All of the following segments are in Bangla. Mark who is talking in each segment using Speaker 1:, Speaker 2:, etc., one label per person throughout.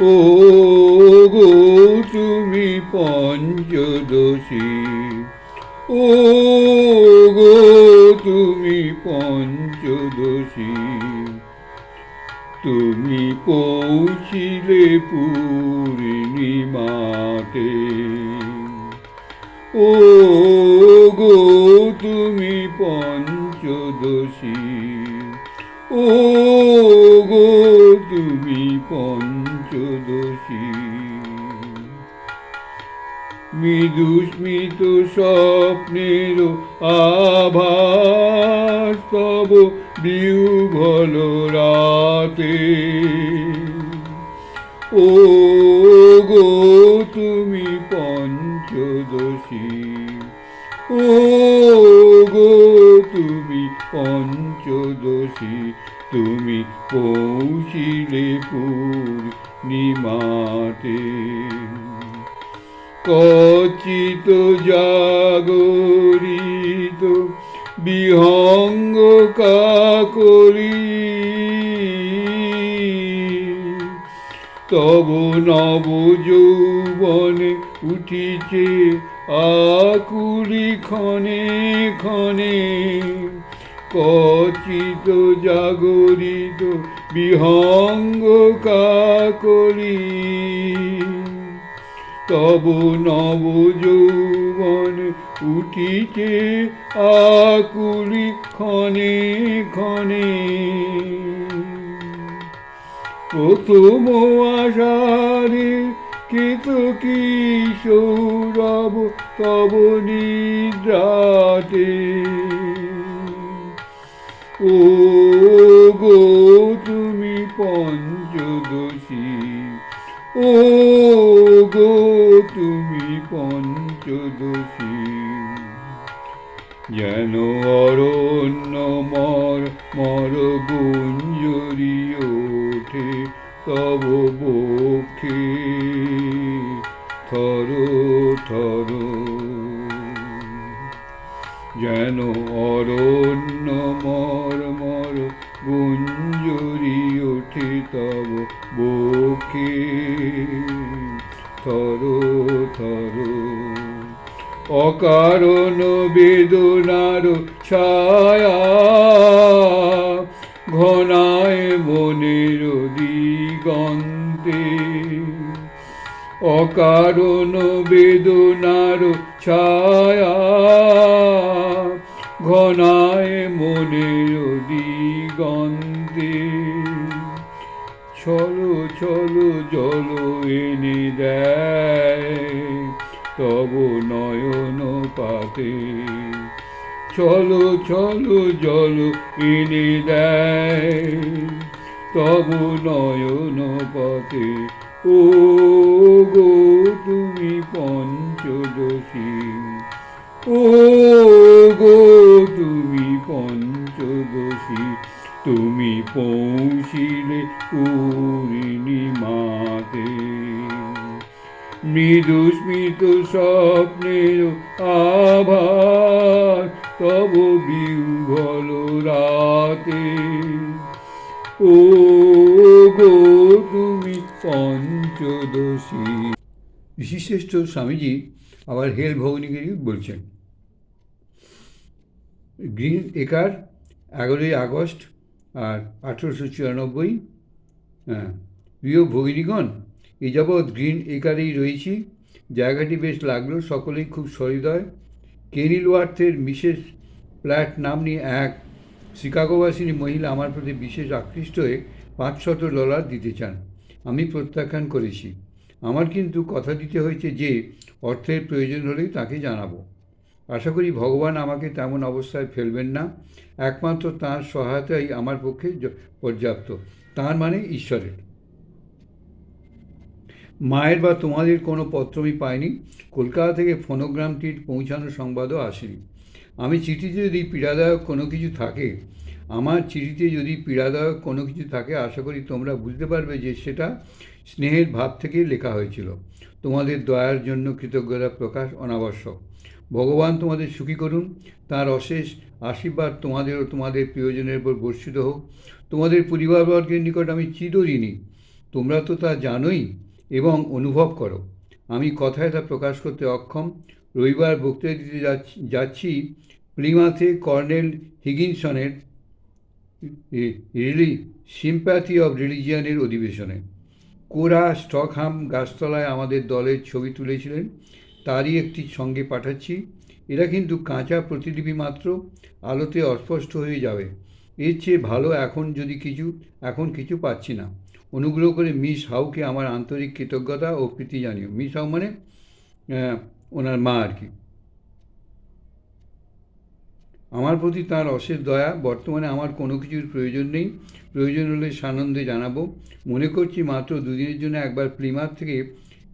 Speaker 1: ও গো তুমি পঞ্চদশী ও গো তুমি পঞ্চদশী, তুমি পৌঁছিলে পূর্ণিমাতে ও গো তুমি পঞ্চদশী ও গো তুমি পঞ্চদশী মৃদু স্মিত স্বপ্নের আভাস তব বিহ্বল রাতে। ও গো তুমি পঞ্চদশী ও গো তুমি পঞ্চদশী, তুমি পৌঁছিলে পূর্ণিমাতে। কচিত জাগরিত বিহঙ্গ কাকলি, তব নব যৌবনে উঠিছে আকুলি ক্ষণে ক্ষণে। কচিত জাগরিত বিহঙ্গ কাকলি। তব নব যৌবন উঠিছে আকুলি ক্ষণে ক্ষণে। প্রথম আষাঢ়ে কেত কি সৌরভ তব নিদ্রাতে। ও গো তুমি পঞ্চদশী। ও গো তুমি পঞ্চদশী। যেন অরণ্য মর মর গুঞ্জরি ওঠে তব বক্ষে। থর থর। যেন অরণ্য মর মর গুঞ্জরি ওঠে তব বক্ষে থর থর। অকারণ বেদনার ছায়া ঘনায় মনের দিগন্তে। অকারণ বেদনার ছায়া ঘনায় মনের দিগন্তে। চলো চলো, জল এনে দেয় তব নয়ন পাতে। চলো চলো, জল এনে দেয় তব নয়ন পথে ও গো তুমি পঞ্চদশী। ও গো তুমি পঞ্চদশী, তুমি পৌঁছিলে পূর্ণিমাতে। মৃদু স্মিত স্বপ্নের আভাস তব বিহ্বল রাতে। ও গো তুমি পঞ্চদশী ঋষিশ্রেষ্ঠ স্বামীজি আবার হেল ভৌনিগিরি বলছেন। গ্রিন একার এগারোই আগস্ট আর আঠেরোশো চুরানব্বই হ্যাঁ প্রিয় ভগিনীগণ, এ যাবৎ গ্রিন একারেই রয়েছি। জায়গাটি বেশ লাগল, সকলেই খুব সহৃদয়। কেনিলওয়ার্থের মিসেস প্ল্যাট নামনি এক শিকাগোবাসিনী মহিলা আমার প্রতি বিশেষ আকৃষ্ট হয়ে পাঁচশত ডলার দিতে চান। আমি প্রত্যাখ্যান করেছি। আমার কিন্তু কথা দিতে হয়েছে যে, অর্থের প্রয়োজন হলেই তাকে জানাব। আশা করি ভগবান আমাকে তেমন অবস্থায় ফেলবেন না। একমাত্র তাঁর সহায়তাই আমার পক্ষে পর্যাপ্ত। তার মানে ঈশ্বরের। মায়ের বা তোমাদের কোনো পত্র আমি পাইনি। কলকাতা থেকে ফোনোগ্রামটির পৌঁছানোর সংবাদও আসেনি। আমি চিঠিতে যদি পীড়াদায়ক কোনো কিছু থাকে আমার চিঠিতে যদি পীড়াদায়ক কোনো কিছু থাকে, আশা করি তোমরা বুঝতে পারবে যে সেটা স্নেহের ভাব থেকে লেখা হয়েছিল। তোমাদের দয়ার জন্য কৃতজ্ঞতা প্রকাশ অনাবশ্যক। ভগবান তোমাদের সুখী করুন। তার অশেষ আশীর্বাদ তোমাদের ও তোমাদের প্রিয়জনের উপর বর্ষিত হোক। তোমাদের পরিবারবর্গের নিকট আমি চিরঋণী। তোমরা তো তা জানোই এবং অনুভব করো। আমি কথায় তা প্রকাশ করতে অক্ষম। রবিবার বক্তৃতা দিতে যাচ্ছি- প্লিমাথে কর্নেল হিগিনসনের রিলি সিম্প্যাথি অব রিলিজিয়ানের অধিবেশনে। কোরা স্টকহাম গাছতলায় আমাদের দলের ছবি তুলেছিলেন, তারই একটি সঙ্গে পাঠাচ্ছি। এরা কিন্তু কাঁচা প্রতিলিপি মাত্র, আলোতে অস্পষ্ট হয়ে যাবে। এর চেয়ে ভালো এখন যদি কিছু, এখন কিছু পাচ্ছি না। অনুগ্রহ করে মিস হাউকে আমার আন্তরিক কৃতজ্ঞতা ও প্রীতি জানিও। মিস হাউ মানে ওনার মা আর কি। আমার প্রতি তার অশেষ দয়া। বর্তমানে আমার কোনো কিছুর প্রয়োজন নেই। প্রয়োজন হলে সানন্দে জানাব। মনে করছি মাত্র দুদিনের জন্য একবার প্লিমার থেকে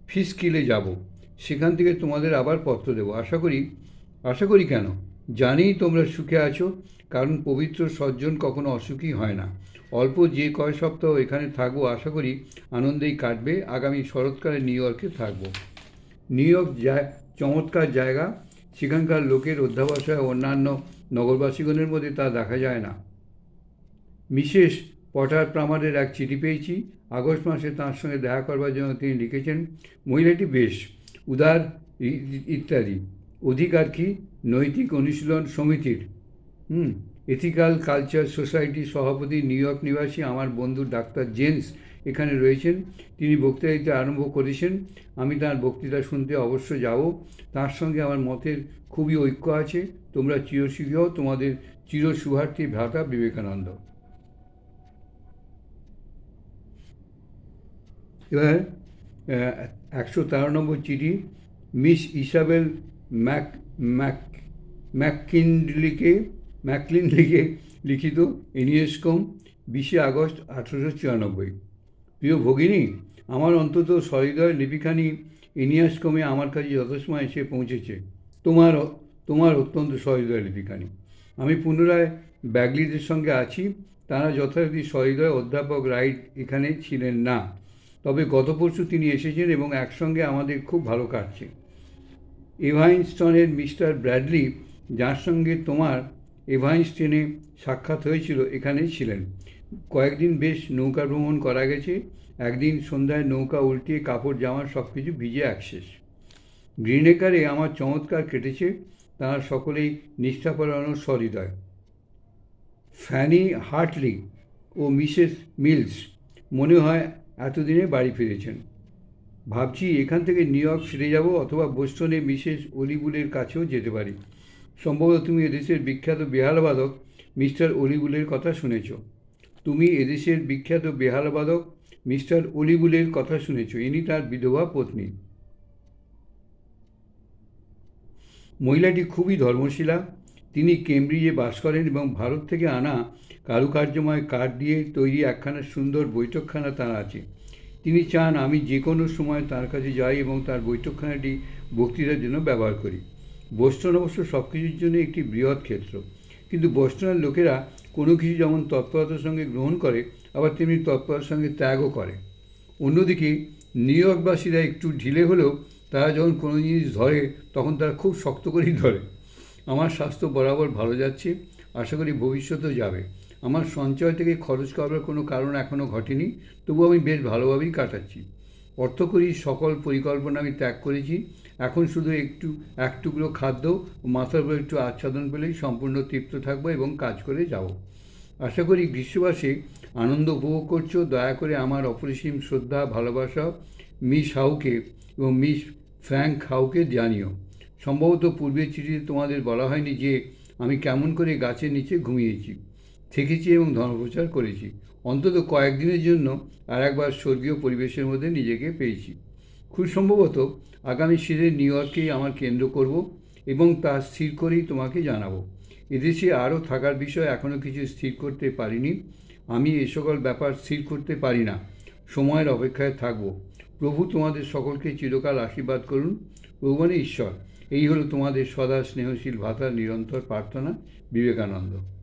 Speaker 1: ফিসকিলে যাব। সেখান থেকে তোমাদের আবার পত্র দেবো। আশা করি আশা করি কেন? জানি তোমরা সুখে আছো, কারণ পবিত্র সজ্জন কখনো অসুখী হয় না। অল্প যে কয় সপ্তাহ এখানে থাকব, আশা করি আনন্দেই কাটবে। আগামী শরৎকালে নিউ ইয়র্কে থাকব। নিউ ইয়র্ক চমৎকার জায়গা। সেখানকার লোকের অধ্যাবসায় অন্যান্য নগরবাসীগণের মধ্যে তা দেখা যায় না। মিসেস পটার প্রামারের এক চিঠি পেয়েছি। আগস্ট মাসে তাঁর সঙ্গে দেখা করবার জন্য তিনি লিখেছেন, মহিলাটি বেশ উদার ইত্যাদি। অধিকার কি নৈতিক অনুশীলন সমিতির। হুম, এথিক্যাল কালচার সোসাইটির সভাপতি, নিউ ইয়র্ক নিবাসী, আমার বন্ধু ডাক্তার জেমস এখানে রয়েছেন। তিনি বক্তৃতা দিতে আরম্ভ করেছেন। আমি তার বক্তৃতা শুনতে অবশ্য যাব। তার সঙ্গে আমার মতের খুবই ঐক্য আছে। তোমরা চিরসুখী তোমাদের চির চিরশুভার্থী ভ্রাতা বিবেকানন্দ। এবার একশো তেরো নম্বর চিঠি। মিস ইসাবেল ম্যাক ম্যাক, ম্যাককিনলিকে, ম্যাকলিনলিকে লিখিত এনিয়েসকম বিশে আগস্ট আঠেরোশো চুরানব্বই। প্রিয় ভগিনী, আমার অন্তত সহৃদয় লিপিখানি এনিয়াসকমে আমার কাছে যথাসময় এসে পৌঁছেছে। তোমার তোমার অত্যন্ত সহৃদয় লিপিখানি আমি পুনরায় ব্যাগলিদের সঙ্গে আছি, তারা যথারীতি সহৃদয় অধ্যাপক রাইট এখানে ছিলেন না। তবে গত পরশু তিনি এসেছেন এবং একসঙ্গে আমাদের খুব ভালো কাটছে। এভাইনস্টনের মিস্টার ব্র্যাডলি, যার সঙ্গে তোমার এভাইনস্টেনে সাক্ষাৎ হয়েছিল, এখানেই ছিলেন। কয়েকদিন বেশ নৌকা ভ্রমণ করা গেছে। একদিন সন্ধ্যায় নৌকা উল্টিয়ে কাপড়, জামা সব কিছু ভিজে একশেষ গ্রিনেকারে আমার চমৎকার কেটেছে তাঁর সকলেই নিষ্ঠাপরায়ণ সহৃদয়। ফ্যানি হার্টলি ও মিসেস মিলস মনে হয় এতদিনে বাড়ি ফিরেছেন। ভাবছি এখান থেকে নিউ ইয়র্ক ফিরে যাব অথবা বোস্টনে মিসেস অলিবুলের কাছেও যেতে পারি। সম্ভবত তুমি এদেশের বিখ্যাত বেহালবাদক মিস্টার অলিবুলের কথা শুনেছ। তুমি এদেশের বিখ্যাত বেহালবাদক মিস্টার অলিবুলের কথা শুনেছ। ইনি তার বিধবা পত্নী। মহিলাটি খুবই ধর্মশীলা। তিনি কেমব্রিজে বাস করেন এবং ভারত থেকে আনা কারুকার্যময় কাঠ দিয়ে তৈরি একখানা সুন্দর বৈঠকখানা তার আছে। তিনি চান আমি যে কোনো সময় তার কাছে যাই এবং তার বৈঠকখানাটি বক্তৃতার জন্য ব্যবহার করি। বোস্টন অবশ্য সব কিছুর জন্য একটি বৃহৎ ক্ষেত্র। কিন্তু বোস্টনের লোকেরা কোনো কিছু যেমন তৎপরতার সঙ্গে গ্রহণ করে, আবার তেমনি তৎপরতার সঙ্গে ত্যাগও করে। অন্যদিকে নিউ ইয়র্কবাসীরা একটু ঢিলে হলেও তারা যখন কোনো জিনিস ধরে, তখন তারা খুব শক্ত করেই ধরে। আমার স্বাস্থ্য বরাবর ভালো যাচ্ছে, আশা করি ভবিষ্যতেও যাবে। আমার সঞ্চয় থেকে খরচ করার কোনো কারণ এখনও ঘটেনি তবু আমি বেশ ভালোভাবেই কাটাচ্ছি। অর্থকরী সকল পরিকল্পনা আমি ত্যাগ করেছি এখন শুধু একটু, এক টুকরো খাদ্য মাথার উপর একটু আচ্ছাদন পেলেই সম্পূর্ণ তৃপ্ত থাকব এবং কাজ করে যাব। আশা করি গ্রীষ্মবাসে আনন্দ উপভোগ করছ। দয়া করে আমার অপরিসীম শ্রদ্ধা, ভালোবাসা মিস হাউকে এবং মিস ফ্র্যাঙ্ক হাউকে জানিও। সম্ভবত পূর্বের চিঠিতে তোমাদের বলা হয়নি যে আমি কেমন করে গাছের নিচে ঘুমিয়েছি, থেকেছি এবং ধর্মপ্রচার করেছি। অন্তত কয়েকদিনের জন্য আর একবার স্বর্গীয় পরিবেশের মধ্যে নিজেকে পেয়েছি। খুব সম্ভবত আগামী শীতে নিউ ইয়র্কেই আমার কেন্দ্র করব এবং তা স্থির করেই তোমাকে জানাব। এদেশে আরও থাকার বিষয় এখনও কিছু স্থির করতে পারিনি। আমি এ সকল ব্যাপার স্থির করতে পারি না। সময়ের অপেক্ষায় থাকব। প্রভু তোমাদের সকলকে চিরকাল আশীর্বাদ করুন। মানে ঈশ্বর, এই হলো তোমাদের সদা স্নেহশীল ভাতার নিরন্তর প্রার্থনা। বিবেকানন্দ।